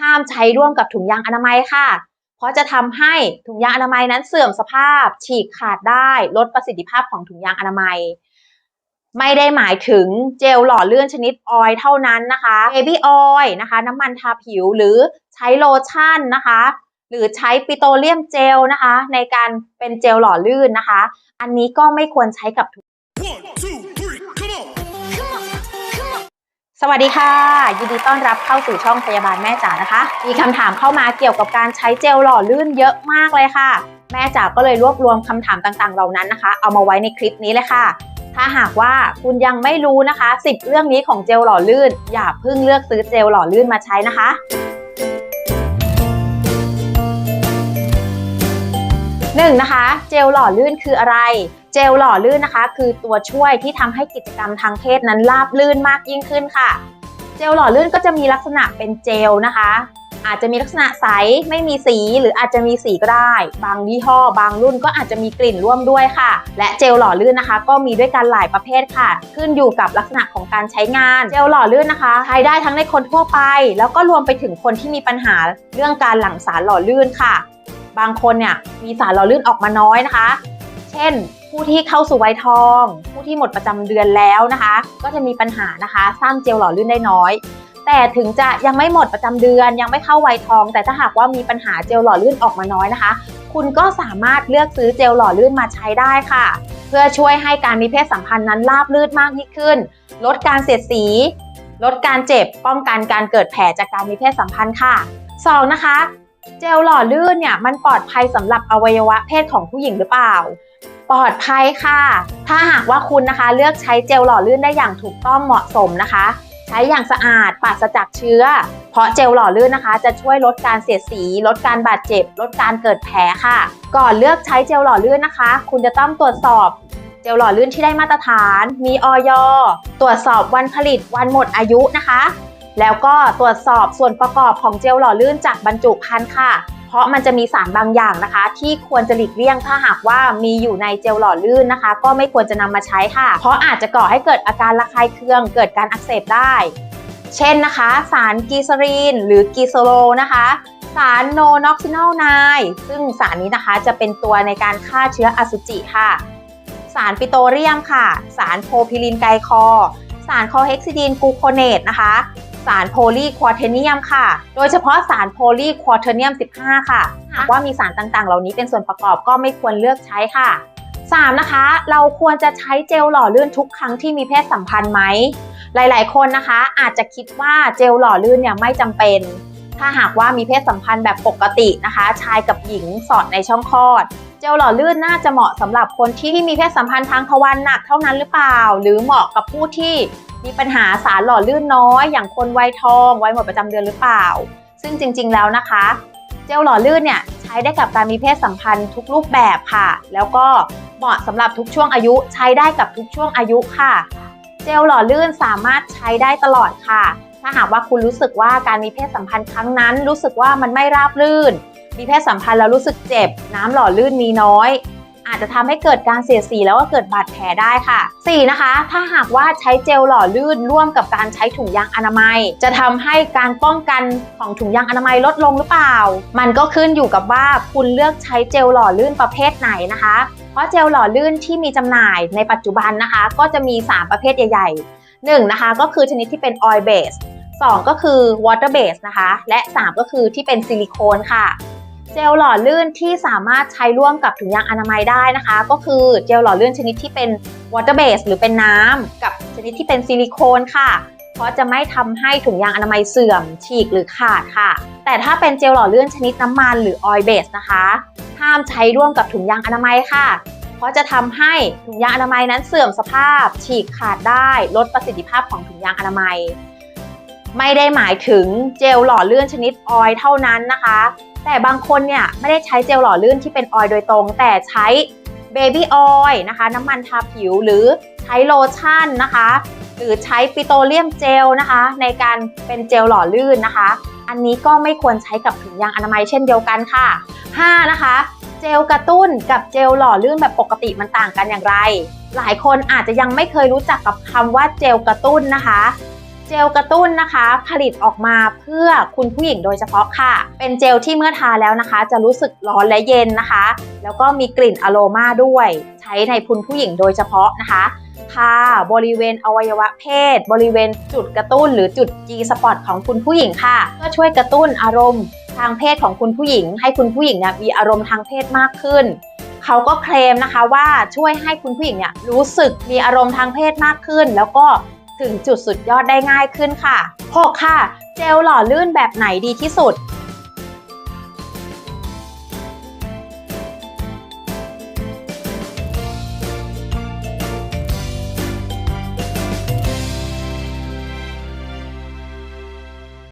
ห้ามใช้ร่วมกับถุงยางอนามัยค่ะ เพราะจะทำให้ถุงยางอนามัยนั้นเสื่อมสภาพ ฉีกขาดได้ ลดประสิทธิภาพของถุงยางอนามัย ไม่ได้หมายถึงเจลหล่อเลื่อนชนิดออยเท่านั้นนะคะเบบี้ออยนะคะ น้ำมันทาผิวหรือใช้โลชั่นนะคะ หรือใช้ปิโตรเลียมเจลนะคะ ในการเป็นเจลหล่อลื่นนะคะ อันนี้ก็ไม่ควรใช้กับ สวัสดีค่ะ ยินดีต้อนรับเข้าสู่ช่องพยาบาลแม่จ๋านะคะ มีคำถามเข้ามาเกี่ยวกับการใช้เจลหล่อลื่นเยอะมากเลยค่ะ แม่จ๋าก็เลยรวบรวมคำถามต่างๆ เหล่านั้นนะคะ เอามาไว้ในคลิปนี้เลยค่ะ ถ้าหากว่าคุณยังไม่รู้นะคะ 10 เรื่องนี้ของเจลหล่อลื่น อย่าเพิ่งเลือกซื้อเจลหล่อลื่นมาใช้นะคะหนึ่งนะคะ เจลหล่อลื่นคืออะไร เจลหล่อลื่นนะคะ คือตัวช่วยที่ทำให้กิจกรรมทางเพศนั้นราบลื่นมากยิ่งขึ้นค่ะ เจลหล่อลื่นก็จะมีลักษณะเป็นเจลนะคะ อาจจะมีลักษณะใสไม่มีสี หรืออาจจะมีสีก็ได้ บางยี่ห้อ บางรุ่นก็อาจจะมีกลิ่นร่วมด้วยค่ะ และเจลหล่อลื่นนะคะ ก็มีด้วยกันหลายประเภทค่ะ ขึ้นอยู่กับลักษณะของการใช้งานเจลหล่อลื่นนะคะใช้ได้ทั้งในคนทั่วไป แล้วก็รวมไปถึงคนที่มีปัญหาเรื่องการหลั่งสารหล่อลื่นค่ะ บางคนเนี่ยมีสารหล่อลื่นออกมาน้อยนะคะ เช่น ผู้ที่เข้าสู่วัยทอง ผู้ที่หมดประจำเดือนแล้วนะคะ ก็จะมีปัญหานะคะสร้างเจลหล่อลื่นได้น้อย แต่ถึงจะยังไม่หมดประจำเดือน ยังไม่เข้าวัยทอง แต่ถ้าหากว่ามีปัญหาเจลหล่อลื่นออกมาน้อยนะคะ คุณก็สามารถเลือกซื้อเจลหล่อลื่นมาใช้ได้ค่ะ เพื่อช่วยให้การมีเพศสัมพันธ์นั้นราบลื่นมากยิ่งขึ้น ลดการเสียดสี ลดการเจ็บ ป้องกันการเกิดแผลจากการมีเพศสัมพันธ์ค่ะสองนะคะ เจลหล่อลื่นเนี่ยมันปลอดภัยสำหรับอวัยวะเพศของผู้หญิงหรือเปล่า ปลอดภัยค่ะ ถ้าหากว่าคุณนะคะ เลือกใช้เจลหล่อลื่นได้อย่างถูกต้องเหมาะสมนะคะ ใช้อย่างสะอาดปราศจากเชื้อ เพราะเจลหล่อลื่นนะคะ จะช่วยลดการเสียดสี ลดการบาดเจ็บ ลดการเกิดแผลค่ะ ก่อนเลือกใช้เจลหล่อลื่นนะคะ คุณจะต้องตรวจสอบเจลหล่อลื่นที่ได้มาตรฐาน มีออยตรวจสอบวันผลิตวันหมดอายุนะคะ แล้วก็ตรวจสอบส่วนประกอบของเจลหล่อลื่นจากบรรจุภัณฑ์ค่ะ เพราะมันจะมีสารบางอย่างนะคะ ที่ควรจะหลีกเลี่ยงถ้าหากว่ามีอยู่ในเจลหล่อลื่นนะคะ ก็ไม่ควรจะนำมาใช้ค่ะ เพราะอาจจะก่อให้เกิดอาการระคายเคือง เกิดการอักเสบได้ เช่นนะคะ สารกีซารีน หรือกีโซโลนะคะสารโนน็อกซินอลไนซึ่งสารนี้นะคะจะเป็นตัวในการฆ่าเชื้ออสุจิค่ะ สารปิโตเลียมค่ะ สารโพพิลินไกลคอ สารคอเฮกซิดีนกูโคเนตนะคะ สารโพลีควอเทเนียมค่ะ โดยเฉพาะสารโพลีควอเทเนียม 15 ค่ะ หากว่ามีสารต่างๆ เหล่านี้เป็นส่วนประกอบก็ไม่ควรเลือกใช้ค่ะ 3. นะคะ เราควรจะใช้เจลหล่อลื่นทุกครั้งที่มีเพศสัมพันธ์ไหม หลายๆ คนนะคะ อาจจะคิดว่าเจลหล่อลื่นเนี่ยไม่จำเป็น ถ้าหากว่ามีเพศสัมพันธ์แบบปกตินะคะ ชายกับหญิงสอดในช่องคลอดเจลหล่อลื่นน่าจะเหมาะสำหรับคนที่มีเพศสัมพันธ์ทางทวารหนักเท่านั้นหรือเปล่า หรือเหมาะกับผู้ที่ มีปัญหาสารหล่อลื่นน้อย อย่างคนวัยทองวัยหมดประจำเดือนหรือเปล่า ซึ่งจริง ๆ แล้วนะคะ เจลหล่อลื่นเนี่ยใช้ได้กับการมีเพศสัมพันธ์ทุกรูปแบบค่ะ แล้วก็เหมาะสำหรับทุกช่วงอายุใช้ได้กับทุกช่วงอายุค่ะ เจลหล่อลื่นสามารถใช้ได้ตลอดค่ะ ถ้าหากว่าคุณรู้สึกว่าการมีเพศสัมพันธ์ครั้งนั้น รู้สึกว่ามันไม่ราบรื่น มีเพศสัมพันธ์แล้วรู้สึกเจ็บ น้ำหล่อลื่นมีน้อย อาจจะทำให้เกิดการเสียดสีแล้วก็เกิดบาดแผลได้ค่ะ 4. นะคะ ถ้าหากว่าใช้เจลหล่อลื่นร่วมกับการใช้ถุงยางอนามัย จะทำให้การป้องกันของถุงยางอนามัยลดลงหรือเปล่า มันก็ขึ้นอยู่กับว่าคุณเลือกใช้เจลหล่อลื่นประเภทไหนนะคะ เพราะเจลหล่อลื่นที่มีจำหน่ายในปัจจุบันนะคะ ก็จะมี 3 ประเภทใหญ่ๆ 1. นะคะก็คือชนิดที่เป็น oil base 2ก็คือ water base นะคะ และ 3 ก็คือที่เป็นซิลิโคนค่ะ เจลหล่อลื่นที่สามารถใช้ร่วมกับถุงยางอนามัยได้นะคะ ก็คือเจลหล่อลื่นชนิดที่เป็น water base หรือเป็นน้ำกับชนิดที่เป็นซิลิโคนค่ะ เพราะจะไม่ทำให้ถุงยางอนามัยเสื่อม ฉีกหรือขาดค่ะ แต่ถ้าเป็นเจลหล่อลื่นชนิดน้ำมันหรือ oil base นะคะ ห้ามใช้ร่วมกับถุงยางอนามัยค่ะ เพราะจะทำให้ถุงยางอนามัยนั้นเสื่อมสภาพ ฉีกขาดได้ ลดประสิทธิภาพของถุงยางอนามัยไม่ได้หมายถึงเจลหล่อเลื่อนชนิดออยล์เท่านั้นนะคะ แต่บางคนเนี่ยไม่ได้ใช้เจลหล่อลื่นที่เป็นออยล์โดยตรง แต่ใช้เบบี้ออยล์นะคะ น้ำมันทาผิวหรือใช้โลชั่นนะคะ หรือใช้ปิโตรเลียมเจลนะคะ ในการเป็นเจลหล่อลื่นนะคะ อันนี้ก็ไม่ควรใช้กับถุงยางอนามัยเช่นเดียวกันค่ะ 5. นะคะ เจลกระตุ้นกับเจลหล่อลื่นแบบปกติมันต่างกันอย่างไร หลายคนอาจจะยังไม่เคยรู้จักกับคำว่าเจลกระตุ้นนะคะ เจลกระตุ้นนะคะ ผลิตออกมาเพื่อคุณผู้หญิงโดยเฉพาะค่ะ เป็นเจลที่เมื่อทาแล้วนะคะ จะรู้สึกร้อนและเย็นนะคะ แล้วก็มีกลิ่นอโรมาด้วย ใช้ในคุณผู้หญิงโดยเฉพาะนะคะทาบริเวณอวัยวะเพศ บริเวณจุดกระตุ้นหรือจุด G spot ของคุณผู้หญิงค่ะ เพื่อช่วยกระตุ้นอารมณ์ทางเพศของคุณผู้หญิง ให้คุณผู้หญิงเนี่ยมีอารมณ์ทางเพศมากขึ้นเขาก็เคลมนะคะว่าช่วยให้คุณผู้หญิงเนี่ยรู้สึกมีอารมณ์ทางเพศมากขึ้น แล้วก็ ถึงจุดสุดยอดได้ง่ายขึ้นค่ะ 6. ค่ะ เจลหล่อลื่นแบบไหนดีที่สุด